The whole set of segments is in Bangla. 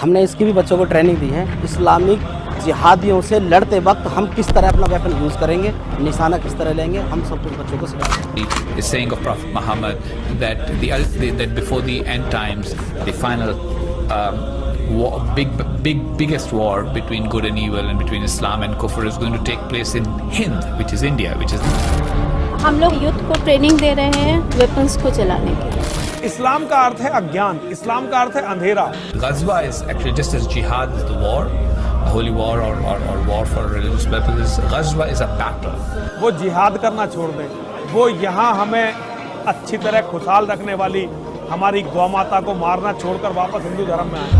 हमने इसकी भी बच्चों को ट्रेनिंग दी है इस्लामिक जिहादियों से लड़ते वक्त हम किस तरह अपना वेपन यूज़ करेंगे निशाना किस तरह लेंगे हम सब कुछ बच्चों को सिखाएँगे saying of Prophet Muhammad that the that before the end times, the final um, war, big, big, biggest war between good and evil and between Islam and Kufr is going to take place in Hind, which is India, which is हम लोग यूथ को ट्रेनिंग दे रहे हैं वेपन्स को चलाने की इस्लाम का अर्थ है अज्ञान इस्लाम का अर्थ है अंधेरा। गजबा इज़ एक्चुअली जस्ट इज़ जिहाद is the war holy war और और और वॉर फॉर रिलीजियस पीपल्स गजबा इज़ अ बैटल वो जिहाद करना छोड़ दें। वो यहाँ हमें अच्छी तरह खुशहाल रखने वाली हमारी गौ माता को मारना छोड़कर वापस हिंदू धर्म में आए।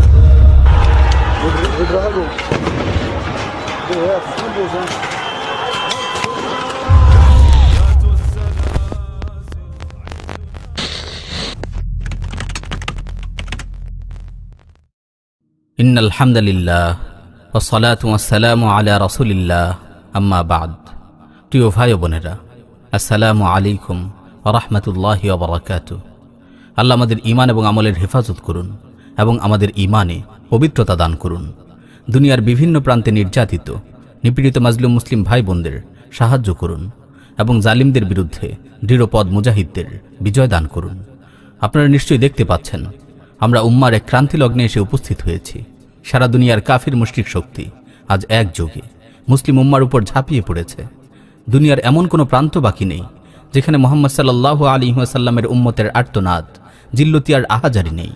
ইন ওসলাত ওয়াসালাম আলা রসুলিল্লাহ। আম্মা বাদ। প্রিয় ভাই ও বোনেরা, আসসালামু আলাইকুম রহমতুল্লাহ ওবরাকাত আল্লাহ আমাদের ইমান এবং আমলের হেফাজত করুন এবং আমাদের ইমানে পবিত্রতা দান করুন। দুনিয়ার বিভিন্ন প্রান্তে নির্যাতিত, নিপীড়িত মাজলুম মুসলিম ভাই বোনদের সাহায্য করুন এবং জালিমদের বিরুদ্ধে দৃঢ়পদ মুজাহিদদের বিজয় দান করুন। আপনারা নিশ্চয়ই দেখতে পাচ্ছেন, আমরা উম্মার এক ক্রান্তি লগ্নে এসে উপস্থিত হয়েছি। সারা দুনিয়ার কাফির মুশরিক শক্তি আজ একযোগে মুসলিম উম্মার উপর ঝাঁপিয়ে পড়েছে। দুনিয়ার এমন কোনো প্রান্ত বাকি নেই, যেখানে মোহাম্মদ সাল্লাহ আলী ওয়াসাল্লামের উম্মতের আর্তনাদ, জিল্লতিয়ার আহাজারি নেই।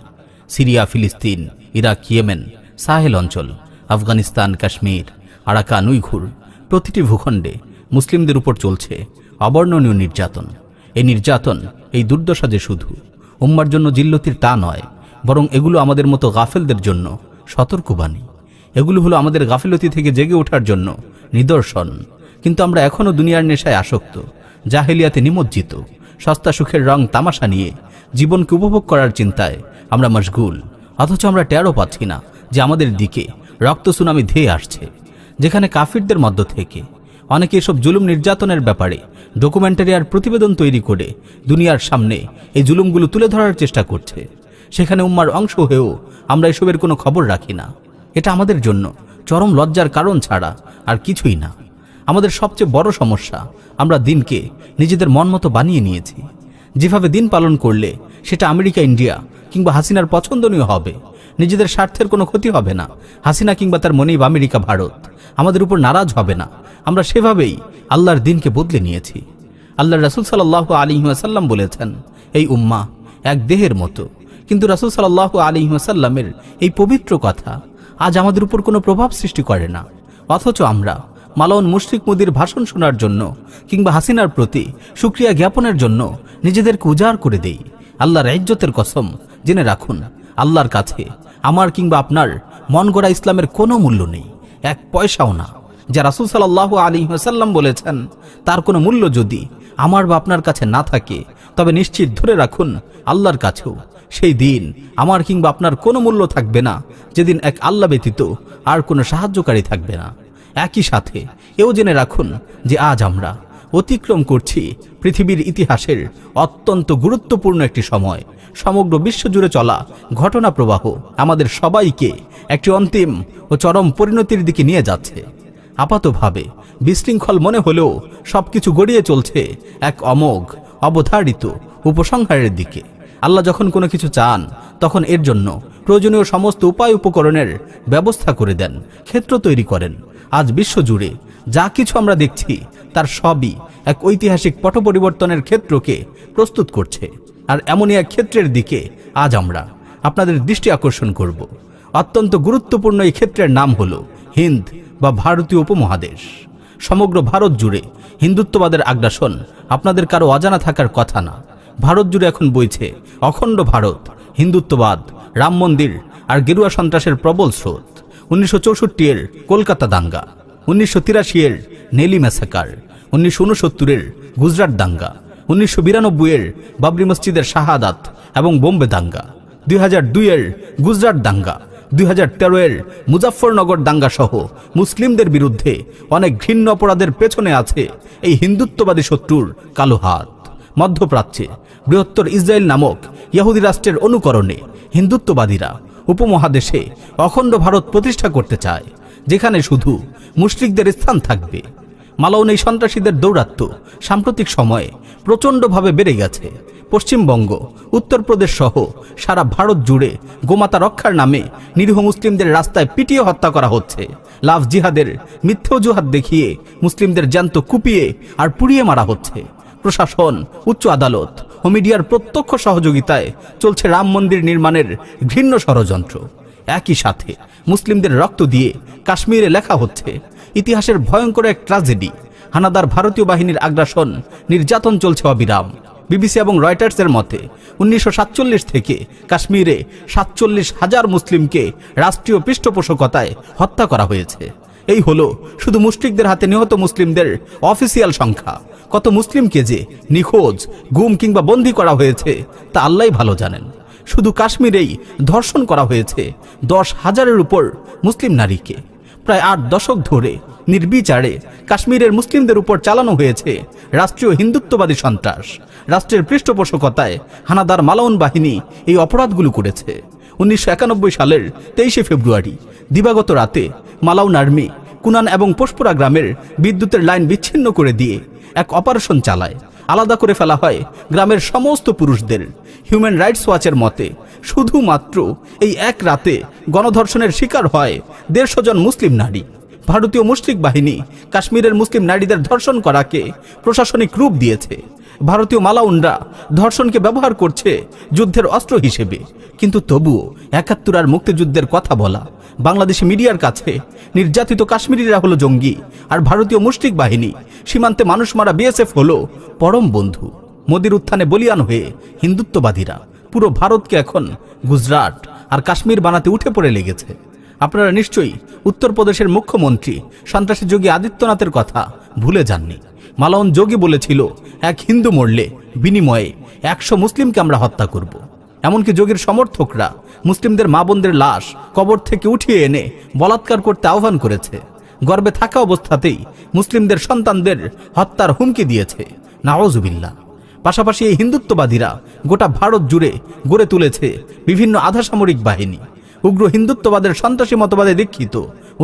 সিরিয়া, ফিলিস্তিন, ইরাক, ইয়েমেন, সাহেল অঞ্চল, আফগানিস্তান, কাশ্মীর আরাকা নুইঘুর প্রতিটি ভূখণ্ডে মুসলিমদের উপর চলছে অবর্ণনীয় নির্যাতন। এই নির্যাতন, এই দুর্দশা যে শুধু উম্মার জন্য জিল্লতির তা নয়, বরং এগুলো আমাদের মতো গাফেলদের জন্য সতর্কবাণী। এগুলো হলো আমাদের গাফিলতি থেকে জেগে ওঠার জন্য নিদর্শন। কিন্তু আমরা এখনও দুনিয়ার নেশায় আসক্ত, জাহেলিয়াতে নিমজ্জিত, সস্তা সুখের রং তামাশা নিয়ে জীবনকে উপভোগ করার চিন্তায় আমরা মশগুল। অথচ আমরা টেরও পাচ্ছি না যে আমাদের দিকে রক্ত সুনামি ধেয়ে আসছে, যেখানে কাফিরদের মধ্য থেকে। অনেকে এসব জুলুম নির্যাতনের ব্যাপারে ডকুমেন্টারি আর প্রতিবেদন তৈরি করে দুনিয়ার সামনে এই জুলুমগুলো তুলে ধরার চেষ্টা করছে। সেখানে উম্মার অংশ হয়েও আমরা এসবের কোনো খবর রাখি না। এটা আমাদের জন্য চরম লজ্জার কারণ ছাড়া আর কিছুই না। আমাদের সবচেয়ে বড় সমস্যা আমরা দিনকে নিজেদের মন মতো বানিয়ে নিয়েছি। যেভাবে দিন পালন করলে সেটা আমেরিকা, ইন্ডিয়া কিংবা হাসিনার পছন্দনীয় হবে। নিজেদের স্বার্থের কোনো ক্ষতি হবে না। হাসিনা কিংবা তার মনিব আমেরিকা, ভারত আমাদের উপর নারাজ হবে না। আমরা সেভাবেই আল্লাহর দিনকে বদলে নিয়েছি। আল্লাহ রাসুল সাল্লাহ আলী বলেছেন, এই উম্মা এক দেহের মতো। কিন্তু রাসুল সাল্লাহ আলী সাল্লামের এই পবিত্র কথা আজ আমাদের উপর কোনো প্রভাব সৃষ্টি করে না। অথচ আমরা মালন মুশরিক মুদির ভাষণ শোনার জন্য কিংবা হাসিনার প্রতি সুক্রিয়া জ্ঞাপনের জন্য নিজেদেরকে উজাড় করে দেই। আল্লাহর ইজ্জতের কসম জেনে রাখুন, আল্লাহর কাছে আমার কিংবা আপনার মন গড়া ইসলামের কোনো মূল্য নেই, এক পয়সাও না। যা রাসুল সাল্লাহ আলী হাসাল্লাম বলেছেন, তার কোনো মূল্য যদি আমার বা আপনার কাছে না থাকে, তবে নিশ্চিত ধরে রাখুন, আল্লাহর কাছেও সেই দিন আমার কিংবা আপনার কোনো মূল্য থাকবে না। যেদিন এক আল্লাহ ব্যতীত আর কোনো সাহায্যকারী থাকবে না। একই সাথে এও জেনে রাখুন যে আজ আমরা অতিক্রম করছি পৃথিবীর ইতিহাসের অত্যন্ত গুরুত্বপূর্ণ একটি সময়। সমগ্র বিশ্বজুড়ে চলা ঘটনা প্রবাহ আমাদের সবাইকে একটি অন্তিম ও চরম পরিণতির দিকে নিয়ে যাচ্ছে। আপাতভাবে বিশৃঙ্খল মনে হলেও সবকিছু গড়িয়ে চলছে এক অমোঘ, অবধারিত, উপসংহারের দিকে। আল্লাহ যখন কোনো কিছু চান, তখন এর জন্য প্রয়োজনীয় সমস্ত উপায় উপকরণের ব্যবস্থা করে দেন, ক্ষেত্র তৈরি করেন। আজ বিশ্বজুড়ে যা কিছু আমরা দেখছি, তার সবই এক ঐতিহাসিক পট পরিবর্তনের ক্ষেত্রকে প্রস্তুত করছে। আর এমনই এক ক্ষেত্রের দিকে আজ আমরা আপনাদের দৃষ্টি আকর্ষণ করব। অত্যন্ত গুরুত্বপূর্ণ এই ক্ষেত্রের নাম হল হিন্দ বা ভারতীয় উপমহাদেশ। সমগ্র ভারত জুড়ে হিন্দুত্ববাদের আগ্রাসন আপনাদের কারও অজানা থাকার কথা না। ভারত জুড়ে এখন বইছে অখণ্ড ভারত, হিন্দুত্ববাদ, রাম মন্দির আর গেরুয়া সন্ত্রাসের প্রবল স্রোত। উনিশশো চৌষট্টি এর কলকাতা দাঙ্গা, উনিশশো তিরাশি এর নেলি ম্যাসাকার, উনিশশো উনসত্তরের গুজরাট দাঙ্গা, উনিশশো বিরানব্বই এর বাবরি মসজিদের শাহাদাত এবং বোম্বে দাঙ্গা, দুই দুইয়ের গুজরাট দাঙ্গা, দুই তেরোয়ের মুজাফরনগর দাঙ্গা সহ মুসলিমদের বিরুদ্ধে অনেক ঘৃণ্য অপরাধের পেছনে আছে এই হিন্দুত্ববাদী শত্রুর কালো হাত। মধ্যপ্রাচ্যে, বৃহত্তর ইসরায়েল নামক ইয়াহুদি রাষ্ট্রের অনুকরণে হিন্দুত্ববাদীরা উপমহাদেশে অখণ্ড ভারত প্রতিষ্ঠা করতে চায়, যেখানে শুধু মুশরিকদের স্থান থাকবে। মালাউন এই সন্ত্রাসীদের দৌরাত্ম সাম্প্রতিক সময়ে প্রচণ্ডভাবে বেড়ে গেছে। পশ্চিমবঙ্গ, উত্তরপ্রদেশ সহ সারা ভারত জুড়ে গোমাতা রক্ষার নামে নিরীহ মুসলিমদের রাস্তায় পিটিয়ে হত্যা করা হচ্ছে। লাভ জিহাদের মিথ্যে অজুহাত দেখিয়ে মুসলিমদের জ্যান্ত কুপিয়ে আর পুড়িয়ে মারা হচ্ছে। প্রশাসন, উচ্চ আদালত ও মিডিয়ার প্রত্যক্ষ সহযোগিতায় চলছে রাম মন্দির নির্মাণের ঘৃণ্য ষড়যন্ত্র। একই সাথে মুসলিমদের রক্ত দিয়ে কাশ্মীরে লেখা হচ্ছে, ইতিহাসের ভয়ঙ্কর এক ট্রাজেডি, হানাদার ভারতীয় বাহিনীর আগ্রাসন, নির্যাতন চলছে অবিরাম। বিবিসি এবং রয়টার্সের মতে, উনিশশো সাতচল্লিশ থেকে কাশ্মীরে সাতচল্লিশ হাজার মুসলিমকে রাষ্ট্রীয় পৃষ্ঠপোষকতায় হত্যা করা হয়েছে। এই হলো শুধু মুসলিকদের হাতে নিহত মুসলিমদের অফিসিয়াল সংখ্যা। কত মুসলিমকে যে নিখোঁজ, গুম কিংবা বন্দী করা হয়েছে, তা আল্লাহ ভালো জানেন। শুধু কাশ্মীরেই ধর্ষণ করা হয়েছে দশ হাজারের উপর মুসলিম নারীকে। প্রায় আট দশক ধরে নির্বিচারে কাশ্মীরের মুসলিমদের উপর চালানো হয়েছে রাষ্ট্রীয় হিন্দুত্ববাদী সন্ত্রাস। রাষ্ট্রের পৃষ্ঠপোষকতায় হানাদার মালাউন বাহিনী এই অপরাধগুলো করেছে। উনিশশো একানব্বই সালের তেইশে ফেব্রুয়ারি, দিবাগত রাতে মালাউন আর্মি কুনান এবং পোষপুরা গ্রামের বিদ্যুতের লাইন বিচ্ছিন্ন করে দিয়ে এক অপারেশন চালায়। আলাদা করে ফেলা হয় গ্রামের সমস্ত পুরুষদের। হিউম্যান রাইটস ওয়াচের মতে, শুধুমাত্র এই এক রাতে গণধর্ষণের শিকার হয় দেড়শো জন মুসলিম নারী। ভারতীয় মুসলিম বাহিনী কাশ্মীরের মুসলিম নারীদের ধর্ষণ করাকে প্রশাসনিক রূপ দিয়েছে। ভারতীয় মালাউনরা ধর্ষণকে ব্যবহার করছে যুদ্ধের অস্ত্র হিসেবে। কিন্তু তবুও একাত্তর আর মুক্তিযুদ্ধের কথা বলা। বাংলাদেশি মিডিয়ার কাছে নির্যাতিত কাশ্মীরিরা হলো জঙ্গি আর ভারতীয় মুষ্টিক বাহিনী সীমান্তে মানুষ মারা বিএসএফ হলো পরম বন্ধু। মোদির উত্থানে বলিয়ান হয়ে হিন্দুত্ববাদীরা পুরো ভারতকে এখন গুজরাট আর কাশ্মীর বানাতে উঠে পড়ে লেগেছে। আপনারা নিশ্চয়ই উত্তরপ্রদেশের মুখ্যমন্ত্রী সন্ত্রাসী যোগী আদিত্যনাথের কথা ভুলে যাননি। মালাউন যোগী বলেছিল, এক হিন্দু মরলে বিনিময়ে একশো মুসলিমকে আমরা হত্যা করব। এমনকি যোগীর সমর্থকরা মুসলিমদের মা বোনদের লাশ কবর থেকে উঠিয়ে এনে বলাৎকার করতে আহ্বান করেছে। গর্বে থাকা অবস্থাতেই মুসলিমদের সন্তানদের হত্যার হুমকি দিয়েছে। নাওজুবিল্লা পাশাপাশি এই হিন্দুত্ববাদীরা গোটা ভারত জুড়ে গড়ে তুলেছে বিভিন্ন আধাসামরিক বাহিনী। উগ্র হিন্দুত্ববাদের সন্ত্রাসী মতবাদে দীক্ষিত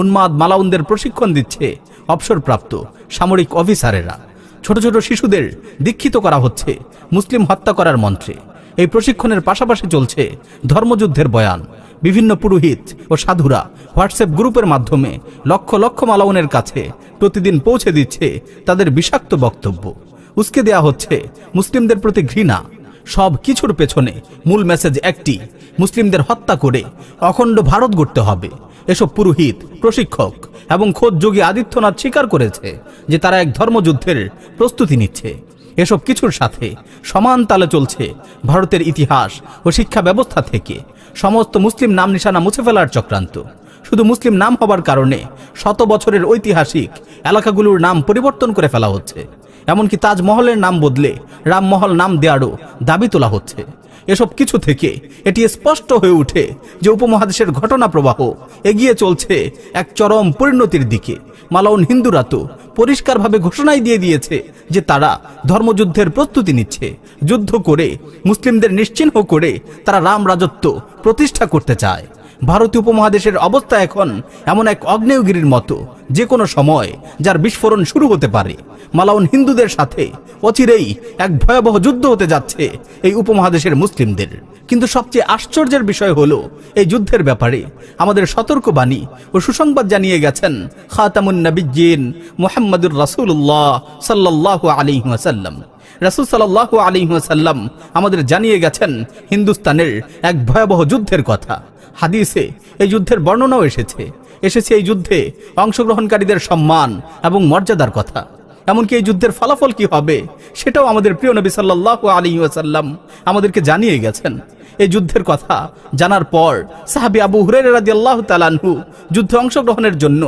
উন্মাদ মালাউনদের প্রশিক্ষণ দিচ্ছে অবসরপ্রাপ্ত সামরিক অফিসারেরা। ছোট ছোট শিশুদের দীক্ষিত করা হচ্ছে, মুসলিম হত্যা করার মন্ত্রে। এই প্রশিক্ষণের পাশাপাশি চলছে ধর্মযুদ্ধের বয়ান। বিভিন্ন পুরোহিত ও সাধুরা হোয়াটসঅ্যাপ গ্রুপের মাধ্যমে লক্ষ লক্ষ মালাউনের কাছে প্রতিদিন পৌঁছে দিচ্ছে তাদের বিষাক্ত বক্তব্য। উস্কে দেয়া হচ্ছে, মুসলিমদের প্রতি ঘৃণা। সব কিছুর পেছনে মূল মেসেজ একটি, মুসলিমদের হত্যা করে অখণ্ড ভারত গড়তে হবে। এসব পুরোহিত, প্রশিক্ষক এবং খোদ যোগী আদিত্যনাথ স্বীকার করেছে যে তারা এক ধর্মযুদ্ধের প্রস্তুতি নিচ্ছে। এসব কিছুর সাথে সমান তালে চলছে ভারতের ইতিহাস ও শিক্ষা ব্যবস্থা থেকে। সমস্ত মুসলিম নাম নিশানা মুছে ফেলার চক্রান্ত। শুধু মুসলিম নাম হবার কারণে শত বছরের ঐতিহাসিক এলাকাগুলোর নাম পরিবর্তন করে ফেলা হচ্ছে। এমনকি তাজমহলের নাম বদলে রামমহল নাম দেওয়ারও দাবি তোলা হচ্ছে। এসব কিছু থেকে এটি স্পষ্ট হয়ে উঠে যে উপমহাদেশের ঘটনা প্রবাহ এগিয়ে চলছে এক চরম পরিণতির দিকে। মালাউন হিন্দুরা তো পরিষ্কারভাবে ঘোষণাই দিয়ে দিয়েছে যে তারা ধর্মযুদ্ধের প্রস্তুতি নিচ্ছে, যুদ্ধ করে, মুসলিমদের নিশ্চিহ্ন করে তারা রাম রাজত্ব প্রতিষ্ঠা করতে চায়। ভারতীয় উপমহাদেশের অবস্থা এখন এমন এক অগ্নেয়গিরির মতো, যে কোনো সময় যার বিস্ফোরণ শুরু হতে পারে। মালাউন হিন্দুদের সাথে অচিরেই এক ভয়াবহ যুদ্ধ হতে যাচ্ছে এই উপমহাদেশের মুসলিমদের। কিন্তু সবচেয়ে আশ্চর্যের বিষয় হলো এই যুদ্ধের ব্যাপারে আমাদের সতর্কবাণী ও সুসংবাদ জানিয়ে গেছেন খাতামুন নবিজ্জিন মোহাম্মদুর রাসূলুল্লাহ সাল্লাল্লাহু আলাইহি ওয়াসাল্লাম। রাসূল সাল্লাল্লাহু আলাইহি ওয়াসাল্লাম আমাদের জানিয়ে গেছেন হিন্দুস্তানের এক ভয়াবহ যুদ্ধের কথা। হাদিসে এই যুদ্ধের বর্ণনাও এসেছে। এসেছে এই যুদ্ধে অংশগ্রহণকারীদের সম্মান এবং মর্যাদার কথা। এমনকি এই যুদ্ধের ফলাফল কি হবে, সেটাও আমাদের প্রিয় নবী সাল্লাহ আলী ওয়াসাল্লাম আমাদেরকে জানিয়ে গেছেন। এই যুদ্ধের কথা জানার পর সাহাবি আবু হুরের রাজি আল্লাহ তালানহু যুদ্ধে অংশগ্রহণের জন্য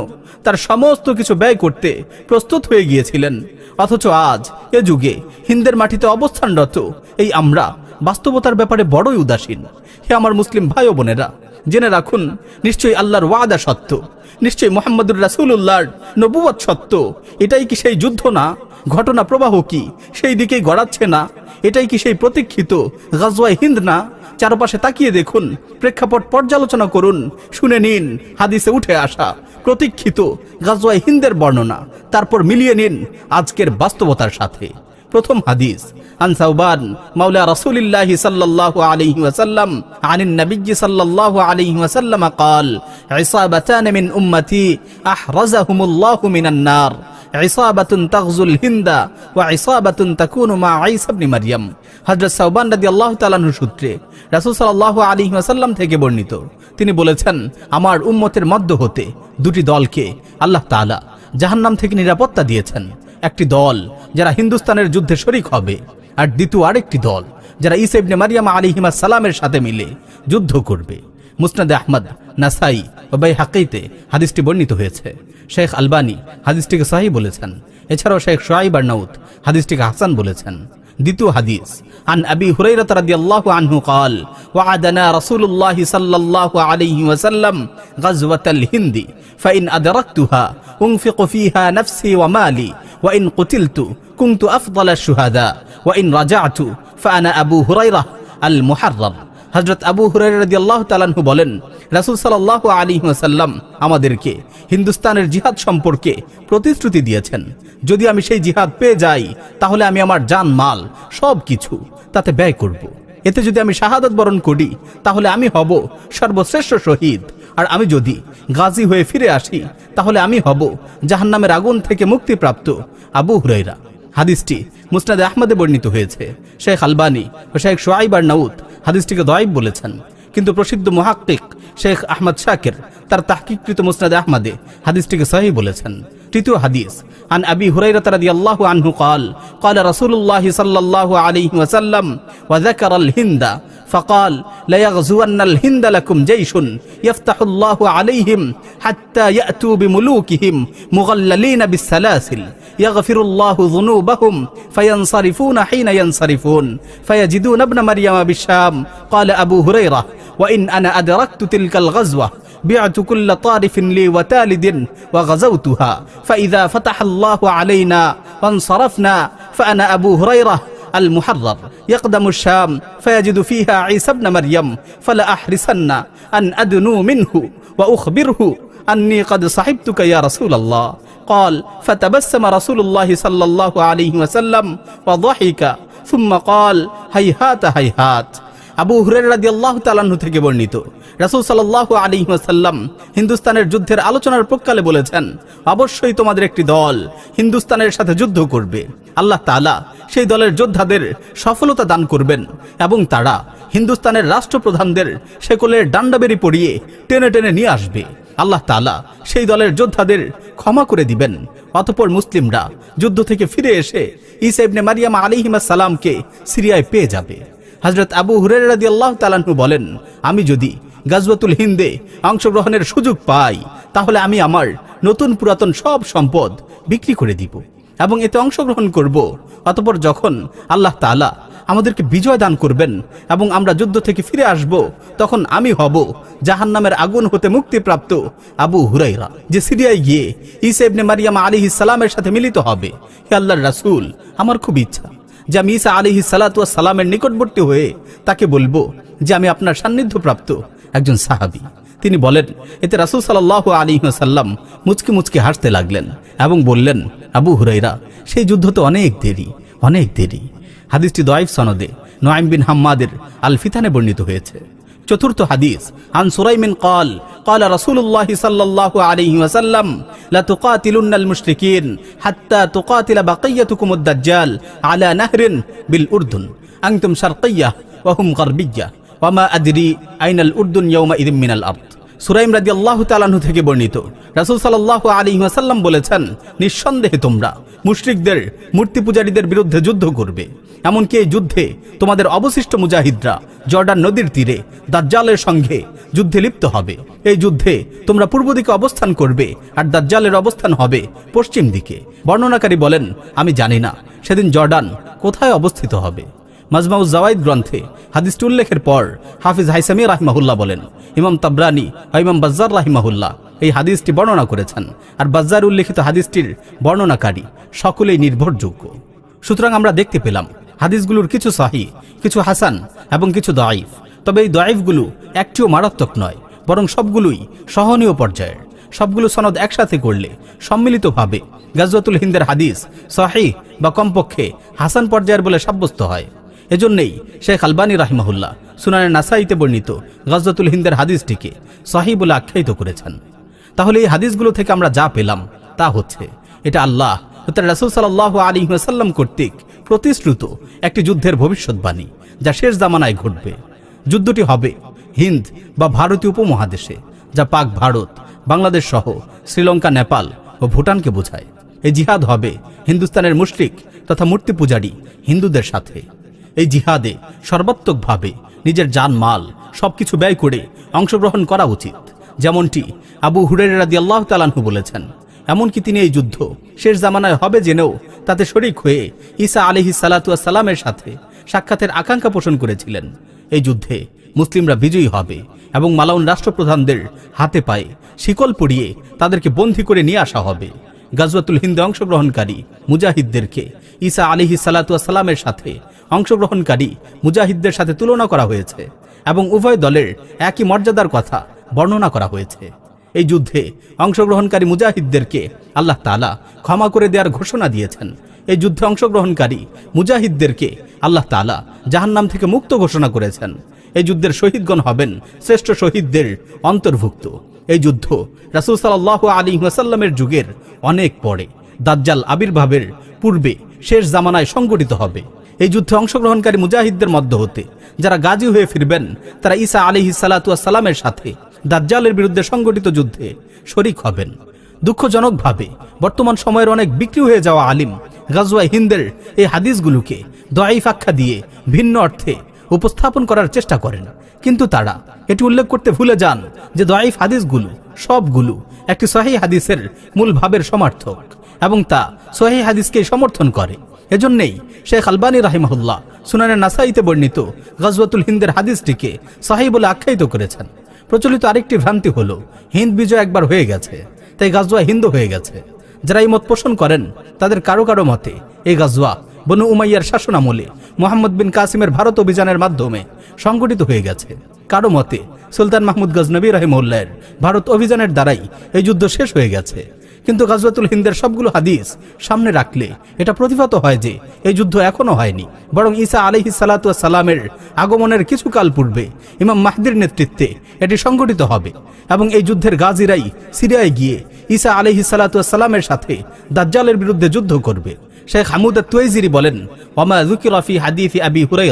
তার সমস্ত কিছু ব্যয় করতে প্রস্তুত হয়ে গিয়েছিলেন। অথচ আজ এ যুগে হিন্দের মাটিতে অবস্থানরত এই আমরা বাস্তবতার ব্যাপারে বড়ই উদাসীন। হে আমার মুসলিম ভাই বোনেরা জেনে রাখুন, নিশ্চয়ই আল্লাহর ওয়াদা সত্য। নিশ্চয়ই মোহাম্মদুর রাসুল্লাহর নবুয়ত সত্য। এটাই কি সেই যুদ্ধ না? ঘটনা প্রবাহ কি? সেই দিকেই গড়াচ্ছে না? এটাই কি সেই প্রতীক্ষিত গাজওয়াই হিন্দ না? চারপাশে তাকিয়ে দেখুন, প্রেক্ষাপট পর্যালোচনা করুন, শুনে নিন, হাদিসে উঠে আসা প্রতীক্ষিত গাজওয়াই হিন্দের বর্ণনা। তারপর মিলিয়ে নিন আজকের বাস্তবতার সাথে। প্রথম হাদিস عن ثوبان مولى رسول الله صلى الله عليه وسلم عن النبي صلى الله عليه وسلم قال عصابتان من أمتي أحرزهم الله من النار عصابة تغزو الهند وعصابة تكون مع عيسى بن مريم হজরত সাউবান রাদি আল্লাহ তালানু সূত্রে রাসুল সাল্লাহ আলী ওয়াসাল্লাম থেকে বর্ণিত তিনি বলেছেন আমার উম্মতের মধ্য হতে দুটি দলকে আল্লাহ তাআলা জাহান্নাম থেকে নিরাপত্তা দিয়েছেন একটি দল যারা হিন্দুস্তানের যুদ্ধে শরিক হবে, আর দ্বিতীয় আরেকটি দল যারা ইসেবনে মারিয়াম আলিহিমা সালামের সাথে মিলে যুদ্ধ করবে। মুসনাদে আহমদ, নাসাই ও বাই হাকিতে হাদিসটি বর্ণিত হয়েছে। শেখ আলবানি হাদিসটিকে সাহি বলেছেন। এছাড়াও শেখ সোয়াইব আর্নাউত হাদিসটিকে হাসান বলেছেন। দ্বিতীয় হাদিস عن أبي هريرة رضي الله عنه قال وعدنا رسول الله صلى الله عليه وسلم غزوة الهند فإن أدركتها أنفق فيها نفسي ومالي وإن قتلت كنت أفضل الشهداء وإن رجعت فأنا أبو هريرة المحرر হজরত আবু হুরাইরাদিয়াল্লাহু তাআলাহু বলেন, রাসূল আলাইহি ওয়াসাল্লাম আমাদেরকে হিন্দুস্তানের জিহাদ সম্পর্কে প্রতিশ্রুতি দিয়েছেন। যদি আমি সেই জিহাদ পেয়ে যাই, তাহলে আমি আমার জান, মাল সব কিছু তাতে ব্যয় করব। এতে যদি আমি শাহাদত বরণ করি, তাহলে আমি হব সর্বশ্রেষ্ঠ শহীদ। আর আমি যদি গাজী হয়ে ফিরে আসি, তাহলে আমি হব জাহান্নামের আগুন থেকে মুক্তিপ্রাপ্ত আবু হুরাইরা হাদিসটি মুস্তাদ আহমদে বর্ণিত হয়েছে। শেখ আলবানি ও শেখ সোয়াইব আর নাউদ হাদিসটিকে দয়েব বলেছেন। কিন্তু প্রসিদ্ধ মহাক্কিক শেখ আহমদ শাকের তার তাহকিকৃত মুস্তাদ আহমদে হাদিসটিকে সহি বলেছেন। তৃতীয় হাদিস عن أبي هريرة رضي الله عنه قال قال رسول الله صلى الله عليه وسلم وذكر الهند فقال ليغزون الهند لكم جيش يفتح الله عليهم حتى يأتوا بملوكهم مغللين بالسلاسل يغفر الله ذنوبهم فينصرفون حين ينصرفون فيجدون ابن مريم بالشام قال أبو هريرة وإن أنا أدركت تلك الغزوة بعت كل طارف لي وتالد وغزوتها فإذا فتح الله علينا وانصرفنا فأنا أبو هريرة المحرر يقدم الشام فيجد فيها عيسى ابن مريم فلأحرسن أن أدنو منه وأخبره أني قد صحبتك يا رسول الله قال فتبسم رسول الله صلى الله عليه وسلم وضحك ثم قال هيهات هيهات আবু হুরেরাদি আল্লাহ তালাহু থেকে বর্ণিত রাসুল সাল্লাহ আলী হিন্দুস্তানের যুদ্ধের আলোচনার প্রকালে বলেছেন, অবশ্যই তোমাদের একটি দল হিন্দুস্তানের সাথে যুদ্ধ করবে। আল্লাহ তালা সেই দলের যোদ্ধাদের সফলতা দান করবেন এবং তারা হিন্দুস্তানের রাষ্ট্রপ্রধানদের সেকলের ডান্ডাবেরি পড়িয়ে টেনে টেনে নিয়ে আসবে। আল্লাহ তালা সেই দলের যোদ্ধাদের ক্ষমা করে দিবেন। অতপর মুসলিমরা যুদ্ধ থেকে ফিরে এসে ইসা ইবনে মারিয়াম আলিহিমা সালামকে সিরিয়ায় পেয়ে যাবে। হজরত আবু হুরেরাদি আল্লাহ তালাহু বলেন, আমি যদি গাজওয়াতুল হিন্দে অংশগ্রহণের সুযোগ পাই, তাহলে আমি আমার নতুন পুরাতন সব সম্পদ বিক্রি করে দিব এবং এতে অংশগ্রহণ করব। অতপর যখন আল্লাহ তালা আমাদেরকে বিজয় দান করবেন এবং আমরা যুদ্ধ থেকে ফিরে আসব, তখন আমি হব জাহান নামের আগুন হতে মুক্তিপ্রাপ্ত আবু হুরাইরা যে সিরিয়ায় গিয়ে ইসা ইবনে মারিয়াম আলী সালামের সাথে মিলিত হবে। হে আল্লাহর রাসূল, আমার খুব ইচ্ছা যে আমি ঈসা আলিহি সালাতু সালামের নিকটবর্তী হয়ে তাকে বলব যে আমি আপনার সান্নিধ্য প্রাপ্ত একজন সাহাবী তিনি বলেন এতে রাসুল সাল্লাহ আলী সাল্লাম মুচকি মুচকি হাসতে লাগলেন এবং বললেন আবু হুরাইরা সেই যুদ্ধ তো অনেক দেরি অনেক দেরি হাদিসটি দয়েফ সনদে নোয়াইম বিন হাম্মাদের আল ফিথানে বর্ণিত হয়েছে চতুর্থ হাদিস আন সুরাইমিন قال قال رسول الله صلى الله عليه وسلم لا تقاتلن المشركين حتى تقاتل بقيتكم الدجال على نهر بالأردن أنتم شرقية وهم غربية ওয়ামা আদিরি আইনাল উর্দুন ইয়মা ইদিম মিনাল আর্থ সুরাইম রাজি আল্লাহ থেকে বর্ণিত। রাসুল সাল্লাহ আলী ওয়াসাল্লাম বলেছেন, নিঃসন্দেহে তোমরা মুশরিকদের মূর্তি পূজারীদের বিরুদ্ধে যুদ্ধ করবে। এমনকি এই যুদ্ধে তোমাদের অবশিষ্ট মুজাহিদরা জর্ডান নদীর তীরে দাজ্জালের সঙ্গে যুদ্ধে লিপ্ত হবে। এই যুদ্ধে তোমরা পূর্ব দিকে অবস্থান করবে আর দাজ্জালের অবস্থান হবে পশ্চিম দিকে। বর্ণনাকারী বলেন, আমি জানি না, সেদিন জর্ডান কোথায় অবস্থিত হবে? মাজমাউজ জাওয়াইদ গ্রন্থে হাদিসটি উল্লেখের পর হাফিজ হাইসামি রাহিমাহুল্লাহ বলেন, ইমাম তাবরানি ইমাম বাজ্জার রাহিমাহুল্লাহ এই হাদিসটি বর্ণনা করেছেন। আর বাজ্জার উল্লেখিত হাদিসটির বর্ণনাকারী সকলেই নির্ভরযোগ্য। সুতরাং আমরা দেখতে পেলাম, হাদিসগুলোর কিছু সাহি, কিছু হাসান এবং কিছু দাইফ তবে এই দয়েফগুলো একটিও মারাত্মক নয়, বরং সবগুলোই সহনীয় পর্যায়ের। সবগুলো সনদ একসাথে করলে সম্মিলিতভাবে গাজওয়াতুল হিন্দের হাদিস সহি বা কমপক্ষে হাসান পর্যায়ের বলে সাব্যস্ত হয়। এজন্যই শেখ আলবানী রাহিমাহুল্লাহ সুনানের নাসাইতে বর্ণিত গজরতুল হিন্দের হাদিসটিকে সহি বলে আখ্যায়িত করেছেন। তাহলে এই হাদিসগুলো থেকে আমরা যা পেলাম তা হচ্ছে, এটা আল্লাহ রাসুল সাল্লাহ আলী সাল্লাম কর্তৃক প্রতিশ্রুত একটি যুদ্ধের ভবিষ্যৎবাণী, যা শেষ জামানায় ঘটবে। যুদ্ধটি হবে হিন্দ বা ভারতীয় উপমহাদেশে, যা পাক ভারত, বাংলাদেশ সহ শ্রীলঙ্কা, নেপাল ও ভুটানকে বোঝায়। এই জিহাদ হবে হিন্দুস্তানের মুশরিক তথা মূর্তি পূজারী হিন্দুদের সাথে। এই জিহাদে সর্বাত্মকভাবে নিজের জান মাল সবকিছু ব্যয় করে অংশগ্রহণ করা উচিত। যেমনটি আবু হুরের রাদি আল্লাহ বলেছেন, এমনকি তিনি এই যুদ্ধ শেষ জামানায় হবে জেনেও তাতে শরিক হয়ে ঈসা আলিহি সালামের সাথে সাক্ষাতের আকাঙ্ক্ষা পোষণ করেছিলেন। এই যুদ্ধে মুসলিমরা বিজয়ী হবে এবং মালাউন রাষ্ট্রপ্রধানদের হাতে পায়ে শিকল পড়িয়ে তাদেরকে বন্দী করে নিয়ে আসা হবে। গাজওয়াতুল হিন্দে অংশগ্রহণকারী মুজাহিদদেরকে ঈসা আলিহি সালামের সাথে অংশগ্রহণকারী মুজাহিদদের সাথে তুলনা করা হয়েছে এবং উভয় দলের একই মর্যাদার কথা বর্ণনা করা হয়েছে। এই যুদ্ধে অংশগ্রহণকারী মুজাহিদদেরকে আল্লাহ তালা ক্ষমা করে দেওয়ার ঘোষণা দিয়েছেন। এই যুদ্ধে অংশগ্রহণকারী মুজাহিদদেরকে আল্লাহ তালা জাহান্নাম থেকে মুক্ত ঘোষণা করেছেন। এই যুদ্ধের শহীদগণ হবেন শ্রেষ্ঠ শহীদদের অন্তর্ভুক্ত। এই যুদ্ধ রাসুল আলী ওয়াসাল্লামের যুগের অনেক পরে দাজ্জাল আবির্ভাবের পূর্বে শেষ জামানায় সংগঠিত হবে। এই যুদ্ধে অংশগ্রহণকারী মুজাহিদদের মধ্য হতে যারা গাজী হয়ে ফিরবেন, তারা ঈসা আলিহি সালামের সাথে দাজ্জালের বিরুদ্ধে সংগঠিত যুদ্ধে শরিক হবেন। দুঃখজনকভাবে বর্তমান সময়ের অনেক বিক্রি হয়ে যাওয়া আলিম গাজওয়া হিন্দের এই হাদিসগুলোকে দয়াইফ আখ্যা দিয়ে ভিন্ন অর্থে উপস্থাপন করার চেষ্টা করেন। কিন্তু তারা এটি উল্লেখ করতে ভুলে যান যে দয়াইফ হাদিসগুলো সবগুলো একটি সহি হাদিসের মূল ভাবের সমর্থক। এবং তা সহি হাদিসকে সমর্থন করে। এজন্যই শেখ আলবানী রাহিমাহুল্লাহ সুনানের নাসাইতে বর্ণিত গজওয়াতুল হিন্দের হাদিসটিকে সাহি বলে আখ্যায়িত করেছেন। প্রচলিত আরেকটি ভ্রান্তি হলো, হিন্দ বিজয় একবার হয়ে গেছে, তাই গাজওয়া হিন্দু হয়ে গেছে। যারা এই মত পোষণ করেন, তাদের কারও কারও মতে এই গাজওয়া বনু উমাইয়ার শাসনামলে মোহাম্মদ বিন কাসিমের ভারত অভিযানের মাধ্যমে সংগঠিত হয়ে গেছে। কারও মতে সুলতান মাহমুদ গজনবী রহিমউল্লাহের ভারত অভিযানের দ্বারাই এই যুদ্ধ শেষ হয়ে গেছে। কিন্তু গাজওয়াতুল হিন্দের সবগুলো হাদিস সামনে রাখলে এটা প্রতিভাত হয় যে এই যুদ্ধ এখনও হয়নি। বরং ঈসা আলহি সালাতুয়া সালামের আগমনের কিছু কাল পূর্বে ইমাম মাহদির নেতৃত্বে এটি সংগঠিত হবে এবং এই যুদ্ধের গাজিরাই সিরিয়ায় গিয়ে ঈসা আলহি সালাতুয়া সালামের সাথে দাজ্জালের বিরুদ্ধে যুদ্ধ করবে। শেখ হামুদা তুয়েজিরি বলেন ওমা জুকিরফি হাদিফি আবি হুরাই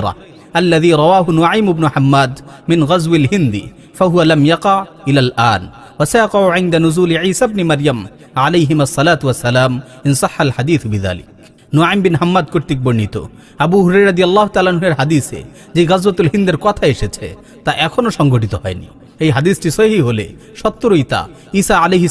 আল্লাদি রওয়াহু নাইম ইবনু হাম্মাদ মিন গজওয়িল হিন্দি فهو لم يقع إلى الآن وسيقع عند نزول عيسى بن مريم عليهما الصلاة والسلام إن صح الحديث بذلك নোয়াইম বিন হাম্মাদ কর্তৃক বর্ণিত আবু হুরেরাদি আল্লাহ তালাহের হাদিসে যে গাজওয়াতুল হিন্দের কথা এসেছে তা এখনো সংগঠিত হয়নি এই হাদিসটি সহি হলে সত্তরই তা ঈসা আলিহি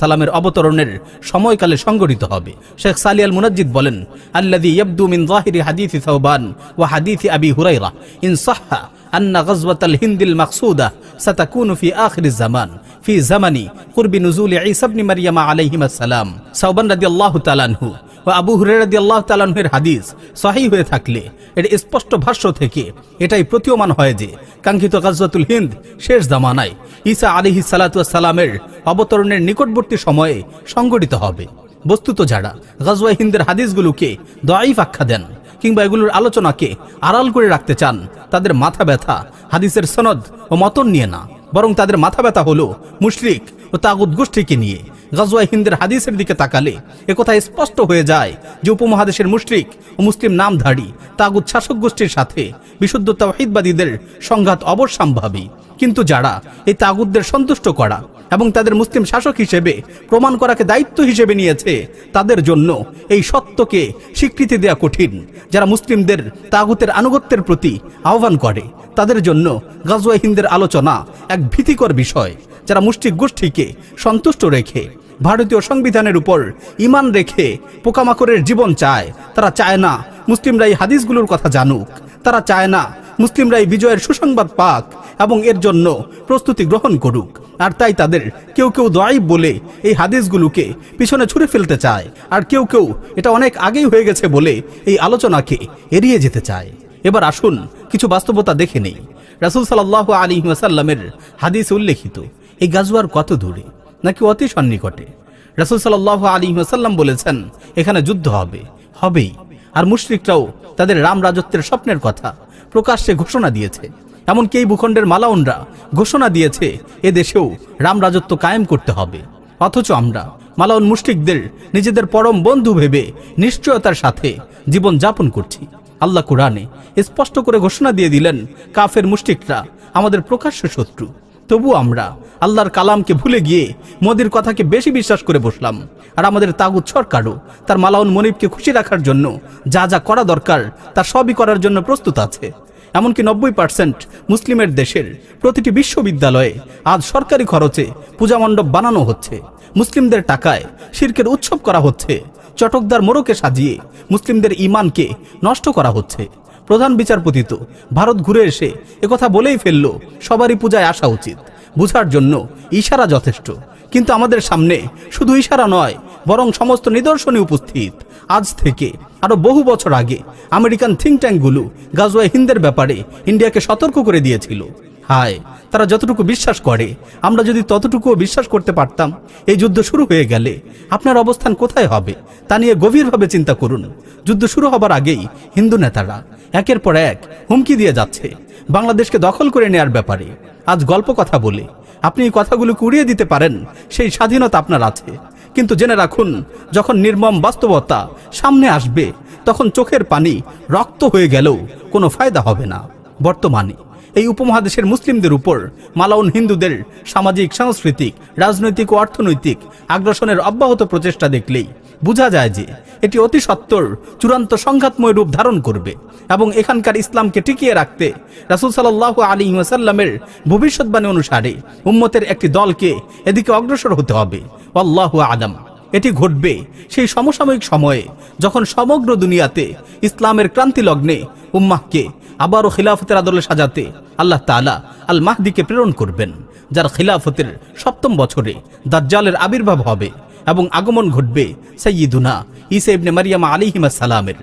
সালামের অবতরণের সময়কালে সংগঠিত হবে শেখ সালিয়াল মুনাজ্জিদ বলেন আল্লাদি ইয়াবদু মিন জাহিরি হাদিসি সাউবান ওয়া হাদিসি আবি হুরাইরা ইন সাহহা আন্না গজবাতাল হিন্দিল মাকসুদা সাতাকুনু ফি আখির জামান। ফি জামানি কুরবি নুজুল ঈসা ইবনে মারইয়াম আলাইহিস সালাম সাওবান রাদিয়াল্লাহু তাআলা আনহু ও আবু হুরায়রা রাদিয়াল্লাহু তাআলা আনহুর হাদিস সহিহ হয়ে থাকলে এর স্পষ্ট ভাষ্য থেকে এটাই প্রতীয়মান হয় যে, কাঙ্ক্ষিত গাজওয়াতুল হিন্দ শেষ জামানায় ঈসা আলাইহিস সালাতু অবতরণের নিকটবর্তী সময়ে সংগঠিত হবে। বস্তুত যারা গাজওয়া হিন্দের হাদিসগুলোকে দঈফ আখ্যা দেন কিংবা এগুলোর আলোচনাকে আড়াল করে রাখতে চান? তাদের মাথা ব্যথা, হাদিসের সনদ ও মতন নিয়ে না। বরং তাদের মাথা ব্যথা হলো মুশরিক ও তাগুদ গোষ্ঠীকে নিয়ে। গাজওয়া হিন্দের হাদিসের দিকে তাকালে একথা স্পষ্ট হয়ে যায় যে উপমহাদেশের মুশরিক ও মুসলিম নামধারী তাগুদ শাসক গোষ্ঠীর সাথে বিশুদ্ধ তাওহিদবাদীদের সংঘাত অবশ্যম্ভাবী। কিন্তু যারা এই তাগুদদের সন্তুষ্ট করা এবং তাদের মুসলিম শাসক হিসেবে প্রমাণ করাকে দায়িত্ব হিসেবে নিয়েছে। তাদের জন্য এই সত্যকে স্বীকৃতি দেয়া কঠিন। যারা মুসলিমদের তাগুতের আনুগত্যের প্রতি আহ্বান করে, তাদের জন্য গাজওয়া হিন্দের আলোচনা এক ভীতিকর বিষয়। যারা মুষ্টিক গোষ্ঠীকে সন্তুষ্ট রেখে, ভারতীয় সংবিধানের উপর ইমান রেখে পোকামাকড়ের জীবন চায়, তারা চায় না মুসলিমরা এই হাদিসগুলোর কথা জানুক। তারা চায় না। মুসলিমরা এই বিজয়ের সুসংবাদ পাক এবং এর জন্য প্রস্তুতি গ্রহণ করুক। আর তাই তাদের কেউ কেউ দোয়াইব বলে এই হাদিসগুলোকে পিছনে ছুঁড়ে ফেলতে চায়। আর কেউ কেউ এটা অনেক আগেই হয়ে গেছে বলে এই আলোচনাকে এড়িয়ে যেতে চায়। এবার আসুন কিছু বাস্তবতা দেখে নেই। রাসুল সাল্লাহ আলী ওয়াসাল্লামের হাদিস উল্লেখিত। এই গাজুয়ার কত দূরে? নাকি অতি সন্নিকটে? রাসুল সাল্লাহ আলী ওয়াসাল্লাম বলেছেন, এখানে যুদ্ধ হবে। হবেই। আর মুশরিকরাও তাদের রাম রাজত্বের স্বপ্নের কথা প্রকাশ্যে ঘোষণা দিয়েছে। এমনকি এই ভূখণ্ডের মালাউনরা ঘোষণা দিয়েছে, এ দেশেও রাম রাজত্ব কায়েম করতে হবে। অথচ আমরা, মালাউন মুশরিকদের নিজেদের পরম বন্ধু ভেবে নিশ্চয়তার সাথে জীবন যাপন করছি। আল্লাহ কোরআনে স্পষ্ট করে ঘোষণা দিয়ে দিলেন, কাফের মুশরিকরা আমাদের প্রকাশ্য শত্রু। তবু আমরা আল্লাহর কালামকে ভুলে গিয়ে মোদির কথাকে বেশি বিশ্বাস করে বসলাম। আর আমাদের তাগুদ সরকারও তার মালাউন মনিবকে খুশি রাখার জন্য যা যা করা দরকার তা সবই করার জন্য প্রস্তুত আছে। এমনকি নব্বই পার্সেন্ট মুসলিমের দেশের প্রতিটি বিশ্ববিদ্যালয়ে আজ সরকারি খরচে পূজা মণ্ডপ বানানো হচ্ছে। মুসলিমদের টাকায় শির্কের উৎসব করা হচ্ছে। চটকদার মোড়কে সাজিয়ে মুসলিমদের ইমানকে নষ্ট করা হচ্ছে। প্রধান বিচারপতি তো। ভারত ঘুরে এসে একথা বলেই ফেলল, সবারই পূজায় আসা উচিত। বুঝার জন্য ইশারা যথেষ্ট। কিন্তু আমাদের সামনে শুধু ইশারা নয়, বরং সমস্ত নিদর্শনই উপস্থিত। আজ থেকে আরও বহু বছর আগে আমেরিকান থিঙ্ক ট্যাঙ্কগুলো গাজওয়া হিন্দের ব্যাপারে ইন্ডিয়াকে সতর্ক করে দিয়েছিল। হায়। তারা যতটুকু বিশ্বাস করে, আমরা যদি ততটুকুও বিশ্বাস করতে পারতাম, এই যুদ্ধ শুরু হয়ে গেলে আপনার অবস্থান কোথায় হবে, তা নিয়ে গভীরভাবে চিন্তা করুন। যুদ্ধ শুরু হবার আগেই হিন্দু নেতারা একের পর এক হুমকি দিয়ে যাচ্ছে, বাংলাদেশকে দখল করে নেয়ার ব্যাপারে। আজ গল্প কথা বলে, আপনি এই কথাগুলো উড়িয়ে দিতে পারেন, সেই স্বাধীনতা আপনার আছে। কিন্তু জেনে রাখুন, যখন নির্মম বাস্তবতা সামনে আসবে, তখন চোখের পানি রক্ত হয়ে গেলেও কোনো ফায়দা হবে না। বর্তমানে এই উপমহাদেশের মুসলিমদের উপর মালাউন হিন্দুদের সামাজিক, সাংস্কৃতিক, রাজনৈতিক ও অর্থনৈতিক আগ্রাসনের অব্যাহত প্রচেষ্টা দেখলেই বোঝা যায় যে এটি অতি সত্বর চূড়ান্ত সংঘাতময় রূপ ধারণ করবে এবং এখানকার ইসলামকে টিকিয়ে রাখতে রাসুল সাল্লাহ আলী ওয়াসাল্লামের ভবিষ্যৎবাণী অনুসারে উম্মতের একটি দলকে এদিকে অগ্রসর হতে হবে। আল্লাহ আদম এটি ঘটবে সেই সমসাময়িক সময়ে, যখন সমগ্র দুনিয়াতে ইসলামের ক্রান্তি লগ্নে উম্মাহকে আবারও খিলাফতের আদলে সাজাতে আল্লাহ তাআলা আল মাহদিকে প্রেরণ করবেন, যার খিলাফতের সপ্তম বছরে দাজ্জালের আবির্ভাব হবে এবং আগমন ঘটবে সৈয়দুনা ইসা ইবনে মারিয়ামা আলিহিমা সালামের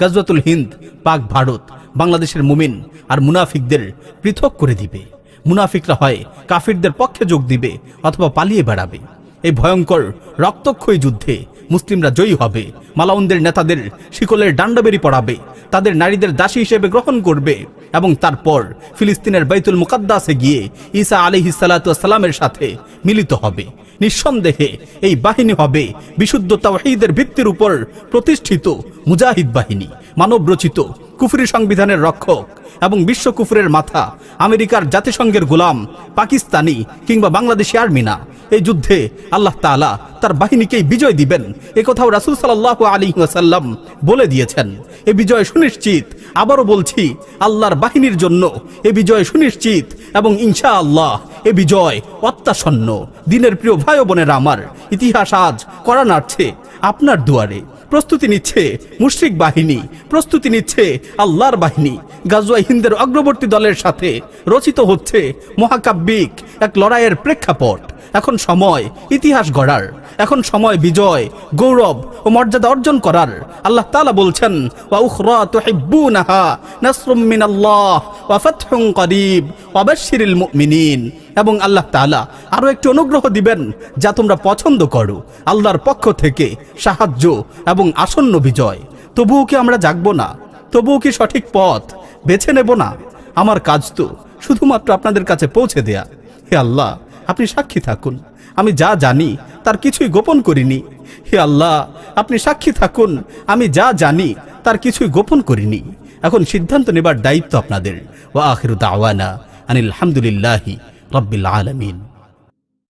গজওয়াতুল হিন্দ, পাক ভারত, বাংলাদেশের মুমিন আর মুনাফিকদের পৃথক করে দিবে। মুনাফিকরা হয় কাফিরদের পক্ষে যোগ দিবে অথবা পালিয়ে বেড়াবে। এই ভয়ঙ্কর রক্তক্ষয়ী যুদ্ধে মুসলিমরা জয়ী হবে। মালাউনদের নেতাদের শিকলের ডান্ডাবেরি পড়াবে, তাদের নারীদের দাসী হিসেবে গ্রহণ করবে এবং তারপর ফিলিস্তিনের বাইতুল মুকাদ্দাসে গিয়ে ঈসা আলিহি সালামের সাথে মিলিত হবে। নিঃসন্দেহে এই বাহিনী হবে বিশুদ্ধ তাওহীদের ভিত্তির উপর প্রতিষ্ঠিত মুজাহিদ বাহিনী, মানবরচিত কুফরি সংবিধানের রক্ষক এবং বিশ্ব কুফরের মাথা আমেরিকার জাতিসংঘের গোলাম, পাকিস্তানি কিংবা বাংলাদেশি আর্মি না। এই যুদ্ধে আল্লাহ তাআলা তার বাহিনীকেই বিজয় দিবেন। এ কথাও রাসূল সাল্লাল্লাহু আলাইহি ওয়াসাল্লাম বলে দিয়েছেন। এ বিজয় সুনিশ্চিত। আবারও বলছি, আল্লাহর বাহিনীর জন্য এ বিজয় সুনিশ্চিত এবং ইনশা আল্লাহ এ বিজয় অত্যাসন্ন। দিনের প্রিয় ভাই বোনেরা আমার, ইতিহাস আজ করা নাড়ছে আপনার দুয়ারে। প্রস্তুতি নিচ্ছে মুশরিক বাহিনী, প্রস্তুতি নিচ্ছে আল্লাহর বাহিনী। গাজুয়া হিন্দের অগ্রবর্তী দলের সাথে রচিত হচ্ছে মহাকাব্যিক এক লড়াইয়ের প্রেক্ষাপট। এখন সময়, ইতিহাস গড়ার। এখন সময় বিজয়, গৌরব ও মর্যাদা অর্জন করার। আল্লাহ তাআলা বলছেন এবং আল্লাহ তাআলা আরও একটি অনুগ্রহ দিবেন, যা তোমরা পছন্দ করো। আল্লাহর পক্ষ থেকে সাহায্য এবং আসন্ন বিজয়। তবুও কি আমরা জাগব না? তবুও কি সঠিক পথ বেছে নেব না? আমার কাজ তো শুধুমাত্র আপনাদের কাছে পৌঁছে দেয়া। হে আল্লাহ আপনি সাক্ষী থাকুন। আমি যা জানি, তার কিছুই গোপন করিনি। হে আল্লাহ, আপনি সাক্ষী থাকুন, আমি যা জানি, তার কিছুই গোপন করিনি। এখন সিদ্ধান্ত নেবার দায়িত্ব আপনাদের। ওয়া আখির দাওয়ানা আনিল হামদুলিল্লাহি রব্বিল আলামিন।